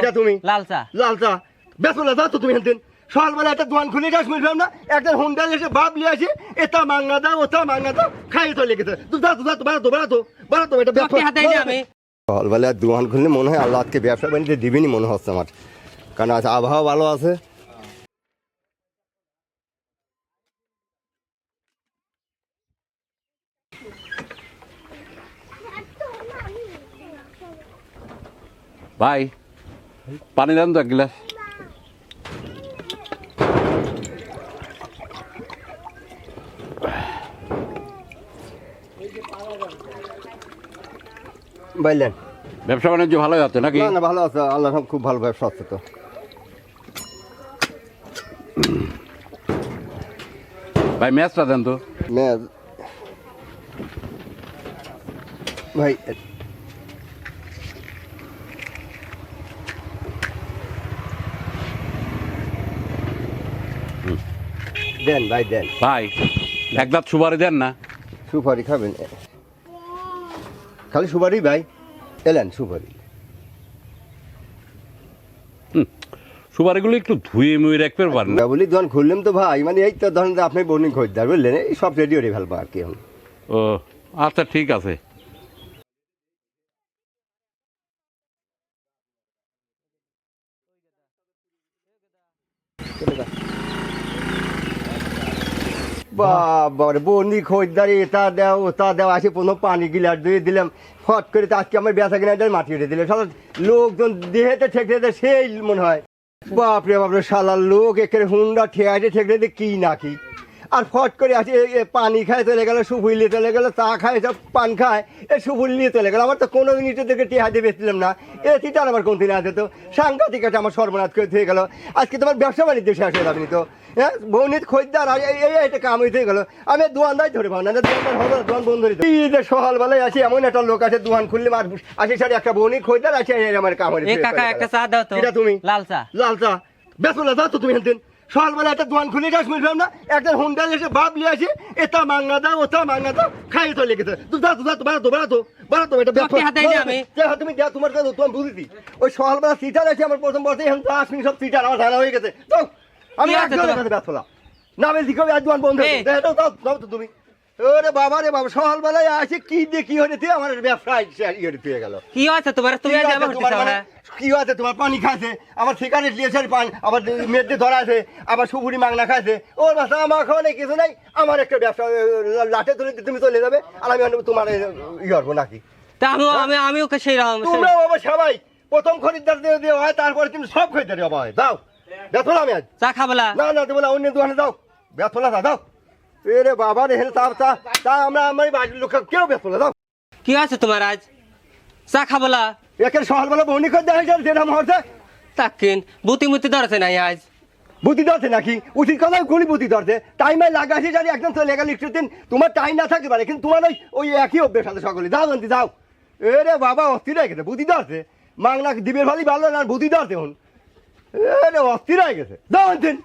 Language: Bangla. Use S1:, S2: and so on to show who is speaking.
S1: এটা তুমি। বেসলে যাও তো তুমি হেনতেন সকালবেলা একটা দোকান খুলে যাস মিললাম না একটা হুন্ডা এসে বাপ লিয়ে আসে এটা মাংনা দাও ওটা মাংনা দাও খাই তো লেগেছে তুই যা তো যা তো বাড়াতো বাড়াতো বাড়াতো এটা সকালবেলা দোকান খুললে মনে হয় আল্লাহ আজকে ব্যবসা বাণিজ্য দিবেনি মনে হচ্ছে আমার। কারণ আজ আবহাওয়া ভালো আছে।
S2: ভাই পানি দেন তো এক গ্লাস।
S1: বললেন
S2: ব্যবসা বাণিজ্য ভালো যাচ্ছে নাকি?
S1: না না ভালো আছে। আল্লাহ খুব ভালো ব্যবসা আছে তো।
S2: ভাই ম্যাচটা দেন তো।
S1: ম্যাচ ভাই দেন ভাই দেন।
S2: ভাই এক দাঁত সুপারি দেন না।
S1: সুপারি খাবেন। খালি সুপারি ভাই? এলেন সুপারি।
S2: সুপারিগুলো একটু ধুয়ে মুয়ে রাখতে পারেন না।
S1: বলি দোকান খুললাম তো ভাই মানে এই তো ধরেন যে আপনি বর্ণিং খরিদ্দার বুঝলেন? এই সব রেডি রে ফেলব আর কি এখন।
S2: ও আচ্ছা ঠিক আছে।
S1: বাবা রে বন্দি খোঁজদারি এটা দেও ওটা দেও, আসে কোনো পানি গিলার দিয়ে দিলাম। ফট করে তো আজকে আমার বেচা কিনা মাটি উঠে দিলে। সারা লোকজন দেহেতে ঠেকতে সেই মনে হয়। বাপরে বাপরে সালার লোক এখানে হুন্ডা ঠেকাইতে ঠেকতে কি না কি? আর ফট করে আসে এ পানি খায় চলে গেলো সুপুরি নিয়ে চলে গেলো চা খায় সব পান খায় এ সুপুরি নিয়ে চলে গেলো। আমার তো কোনো জিনিসের থেকে টেহা দিয়ে বেচছিলাম না। এ তিটার আমার কোন দিন আছে তো? সাংঘাতিক একটা আমার সর্বনাশ করে থেকে গেলো। আজকে তোমার ব্যবসা বাণিজ্য শেষ হয়ে যাবে তো? হ্যাঁ বৌনিত খরিদ্দার আর এই এটা কাম হয়ে গেল। আমি দোয়ানদাই ধরে পাবো না দোয়ানদার হবে না, দোয়ান বন্ধ হয়ে এই যে সকালবেলায় আসি এমন একটা লোক আছে দোয়ান খুললে আর আসি সারি একটা বৌনি খরিদ্দার আছে আমার কাম হয়ে
S3: কাকা একটা চা দাও তো।
S1: এটা তুমি?
S3: লাল চা।
S1: লাল চা। বেসলে যাও তো তুমি হেনতেন সকালবেলা একটা দোয়ান খুলে গাছ মিললাম না? একটা হুন্ডা এসে বাপ নিয়ে আসি এটা মাঙ্গা দাও ওটা মাঙ্গা দাও। খাই তো যা তো যা তো বাড়াতো বাড়াতো বাড়াতো এটা তুমি দেও তোমার কাছে তোমার বুঝেছি। ওই সকালবেলা সিটার আছে আমার প্রথম বর্ষে এখন তো আসমিন সব সিটার আমার ধারা হয়ে গেছে। তো আমি একজনের? কাছে ব্যস্তলা না আমি দিকে আজ দোকান বন্ধ তুমি। ওরে বাবা রে বাবা সকালবেলায় আসে কি দিয়ে কি হয়ে তুই আমার ব্যবসা ইয়ে পেয়ে গেল।
S3: কি হয়েছে তোমার? তুমি
S1: কি তোমার মানে? আছে তোমার? পানি খাইছে আবার ঠিকানে দিয়েছে পান আবার মেয়েদের ধরা আছে আবার সুপুরি মাংনা খাইছে। ওর বাসা আমার খাওয়া নেই কিছু নাই আমার একটা ব্যবসা লাঠে তুলে তুমি চলে যাবে আর আমি তোমার ই করব নাকি?
S3: তা আমি আমি আমি ওকে সেই রকম
S1: তোমরা বাবা সবাই প্রথম খরিদ্দার দিয়ে হয় তারপরে তুমি সব খরিদ্দার হয় দাও ব্যথলা আমি আজ।
S3: চা খাবলা
S1: না না তুমি অন্য দোকানে দাও ব্যথলা দাও। এরে বাবা রে হেন তা তা তা আমরা আমার বাড়ির লোক কেউ ব্যথলা দাও
S3: কি আছে তোমার আজ? চা খাবলা
S1: একের সকালবেলা বৌনি করে দেওয়া হয়েছে যেটা হচ্ছে
S3: তাকিন বুতি মুতি ধরেছে নাই আজ।
S1: বুদ্ধি ধরছে নাকি? উচিত কথাই গুলি বুদ্ধি ধরছে। টাইমে লাগাছি জানি একদম চলে গেল একটু দিন তোমার টাইম না থাকতে পারে কিন্তু তোমার ওই ওই একই অভ্যেস আছে সকলে। যাও জানতি যাও। এরে বাবা অস্থির হয়ে গেছে বুদ্ধি ধরছে। মাংনা দিবের ভালোই ভালো না বুদ্ধি ধরছে এখন। এরে অস্থির হয়ে গেছে। যাও জানতেন